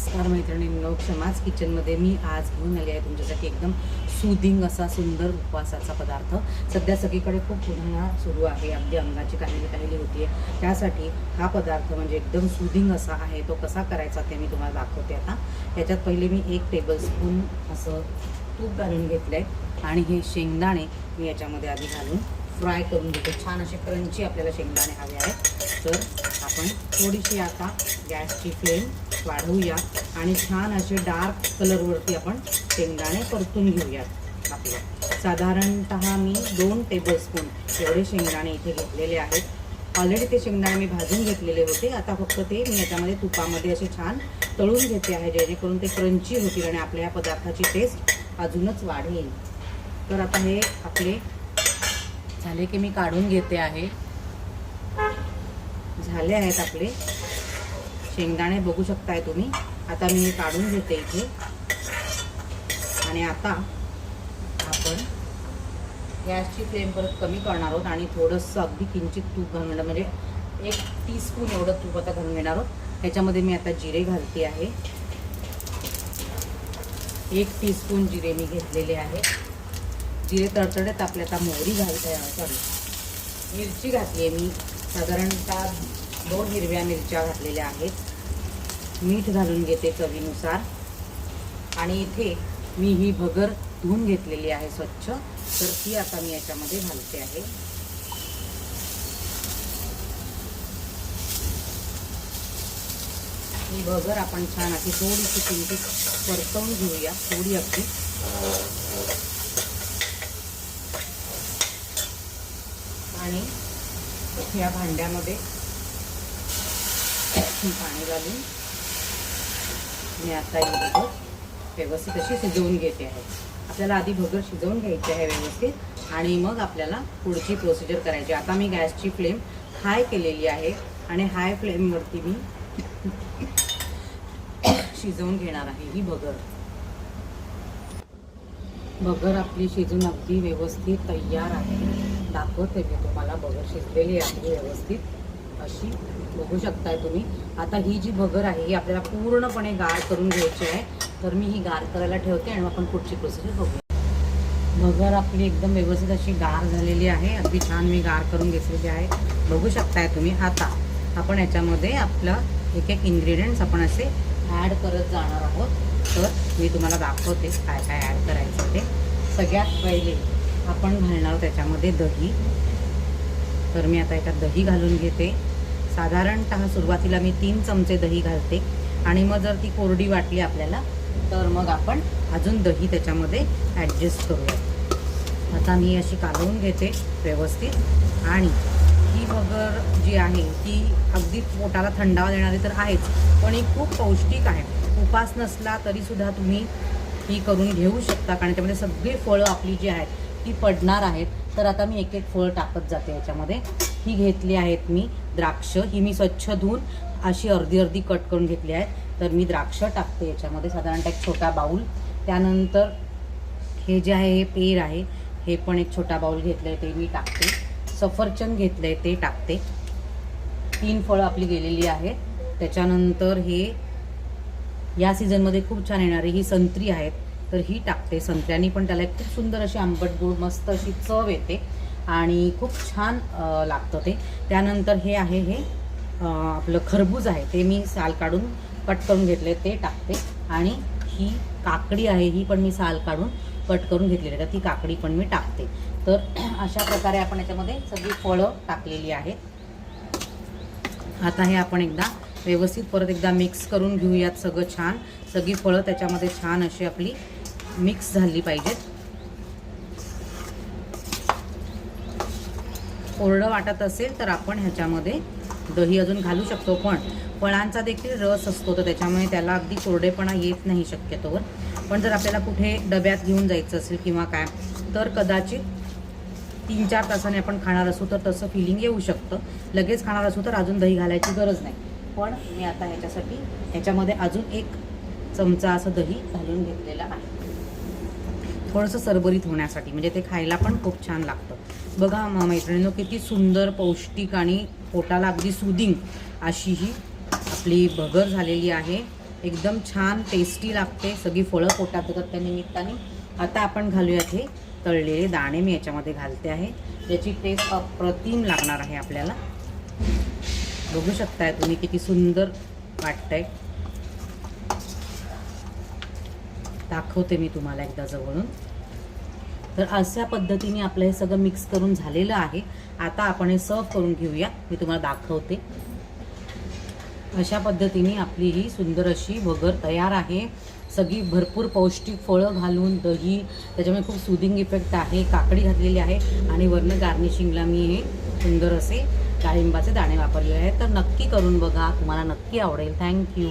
नमस्कार मैत्रिणींनो क्षमाच किचनमध्ये मी आज घेऊन आली आहे तुमच्यासाठी एकदम सुदिंग असा सुंदर उपवासाचा पदार्थ. सध्या सगळीकडे खूप उन्हाळा सुरू आहे अगदी अंगाची काहिली काहिली होती आहे त्यासाठी हा पदार्थ म्हणजे एकदम सुदिंग असा आहे तो कसा करायचा ते मी तुम्हाला दाखवते आता. त्याच्यात पहिले मी एक टेबलस्पून असं तूप घालून घेतलं आहे आणि हे शेंगदाणे मी याच्यामध्ये आधी घालून फ्राय करून घेतो. छान असे क्रंची आपल्याला शेंगदाणे हवे आहेत. तर आपण थोडीशी आता गॅसची फ्लेम वाढवूया आणि छान असे डार्क कलरवरती आपण शेंगदाणे परतून घेऊयात आपल्या साधारणत मी दोन टेबलस्पून एवढे शेंगदाणे इथे घेतलेले आहेत. ऑलरेडी ते शेंगदाणे मी भाजून घेतलेले होते. आता फक्त ते मी याच्यामध्ये तुपामध्ये असे छान तळून घेते आहे जेणेकरून ते क्रंची होतील आणि आपल्या या पदार्थाची टेस्ट अजूनच वाढेल. तर आता हे आपले झाले की मी काढून घेते आहे. झाले आहेत आपले. शेंगदाणे बघू शकताय तुम्ही. आता मी काढून घेते इथे. आणि आता आपण गॅसची फ्लेम परत कमी करणार आहोत आणि थोडंसं अगदी किंचित तूप घालून येणार म्हणजे एक टीस्पून एवढं तूप आता घालून घेणार आहोत. ह्याच्यामध्ये मी आता जिरे घालते आहे. एक टीस्पून जिरे मी घेतलेले आहे. जिरे तडतडत आपल्या आता मोहरी घालते सॉरी मिरची घातली आहे मी. साधारणतः दोन हिरव्या मिरच्या घातलेल्या आहेत. मीठ घालून घेते चवीनुसार. आणि इथे मी ही भगर धुवून घेतलेली आहे स्वच्छ. तर ती आता मी याच्यामध्ये घालते आहे. ही भगर आपण छान अशी थोडीशी किंचित परतवून घेऊया थोडी अगदी आणि या भांड्यामध्ये पाणी घालून मी आता ही भगर व्यवस्थित अशी शिजवून घेते आहे. आपल्याला आधी भगर शिजवून घ्यायची आहे व्यवस्थित आणि मग आपल्याला पुढची प्रोसिजर करायची. आता मी गॅसची फ्लेम हाय केलेली आहे आणि हाय फ्लेमवरती मी शिजवून घेणार आहे ही भगर. भगर आपली शिजून अगदी व्यवस्थित तयार आहे. दाखवते मी तुम्हाला. भगर शिजलेली आहे व्यवस्थित. अशी बघू शकताय तुम्ही. आता ही जी भगर आहे ही आपल्याला पूर्णपणे गार करून घ्यायची आहे. तर मी ही गार करायला ठेवते आणि आपण पुढची प्रोसिजर बघूया भगर आपली एकदम व्यवस्थित अशी गार झालेली आहे. अगदी छान मी गार करून घेतलेली आहे. बघू शकताय तुम्ही. आता आपण याच्यामध्ये आपलं एक एक इन्ग्रेडियंट्स आपण असे ॲड करत जाणार आहोत. तर मी तुम्हाला दाखवते काय काय ॲड करायचं ते सगळ्यात पहिले आपण घालणार त्याच्यामध्ये दही. तर मी आता एका दही घालून घेते. साधारणतः सुरुवातीला मी तीन चमचे दही घालते. आणि मग जर ती कोरडी वाटली आपल्याला तर मग आपण अजून दही त्याच्यामध्ये ॲडजस्ट करूया. आता मी अशी कालवून घेते व्यवस्थित. आणि ही भगर जी आहे ती अगदी पोटाला थंडावा देणारी तर आहेच पण ही खूप पौष्टिक आहे. उपास नसला तरीसुद्धा तुम्ही ही करून घेऊ शकता कारण त्यामध्ये सगळी फळं आपली जी आहेत ती पडणार आहेत तर आता मी एक एक फळ टाकत जाते याच्यामध्ये. ही घेतली आहेत मी द्राक्ष. ही मी स्वच्छ धुवून अशी अर्धी अर्धी कट करून घेतली आहेत. तर मी द्राक्ष टाकते याच्यामध्ये. साधारणतः एक छोटा बाऊल. त्यानंतर हे जे आहे हे पेर आहे हे पण एक छोटा बाऊल घेतलं आहे ते मी टाकते. सफरचंद घेतलं आहे ते टाकते. तीन फळं आपली गेलेली आहेत. त्याच्यानंतर हे या सीझनमध्ये खूप छान येणारी ही संत्री आहेत. तर ही टाकते. संत्र्यानी पण त्याला एक खूप सुंदर अशी आंबट गोड मस्त अशी चव येते आणि खूप छान लागतं ते. त्यानंतर हे आहे हे आपलं खरबूज आहे. ते मी साल काढून कट करून घेतले ते टाकते. आणि ही काकडी आहे ही पण मी साल काढून कट करून घेतलेली आहे. तर ती काकडी पण मी टाकते. तर अशा प्रकारे आपण याच्यामध्ये सगळी फळं टाकलेली आहेत. आता हे आपण एकदा व्यवस्थित परत एकदा मिक्स करून घेऊयात सगळं छान. सगळी फळं त्याच्यामध्ये छान अशी आपली मिक्स झाली पाहिजेत कोरडं वाटत असेल तर आपण ह्याच्यामध्ये दही अजून घालू शकतो पण फळांचा देखील रस असतो तर त्याच्यामुळे त्याला अगदी कोरडेपणा येत नाही शक्यतोवर. पण जर आपल्याला कुठे डब्यात घेऊन जायचं असेल किंवा काय तर कदाचित तीन चार तासाने आपण खाणार असू तर तसं फिलिंग येऊ शकतं. लगेच खाणार असू तर अजून दही घालायची गरज नाही. पण मी आता ह्याच्यासाठी ह्याच्यामध्ये अजून एक चमचा असं दही घालून घेतलेलं आहे. थोडंसं सरबरीत होण्यासाठी म्हणजे ते खायला पण खूप छान लागतं. बघा म- मैत्रिणींनो किती सुंदर पौष्टिक आणि पोटाला अगदी सुदिंग अशी ही आपली भगर झालेली आहे. एकदम छान टेस्टी लागते. सगळी फळं पोटात जातात त्या निमित्ताने. आता आपण घालूयात हे तळलेले दाणे. मी याच्यामध्ये घालते आहे. याची टेस्ट अप्रतिम लागणार आहे आपल्याला. बघू शकताय तुम्ही किती सुंदर वाटतंय. दाखवते मी तुम्हाला एकदा जवळून. तर अशा पद्धतीने आपलं हे सगळं मिक्स करून झालेलं आहे. आता आपण हे सर्व करून घेऊया. मी तुम्हाला दाखवते. अशा पद्धतीने आपली ही सुंदर अशी वगर तयार आहे. सगळी भरपूर पौष्टिक फळं घालून दही त्याच्यामुळे खूप सुदिंग इफेक्ट आहे. काकडी घातलेली आहे आणि वरनं गार्निशिंगला मी हे सुंदर असे डाळिंबाचे दाणे वापरलेले आहेत. तर नक्की करून बघा. तुम्हाला नक्की आवडेल. थँक्यू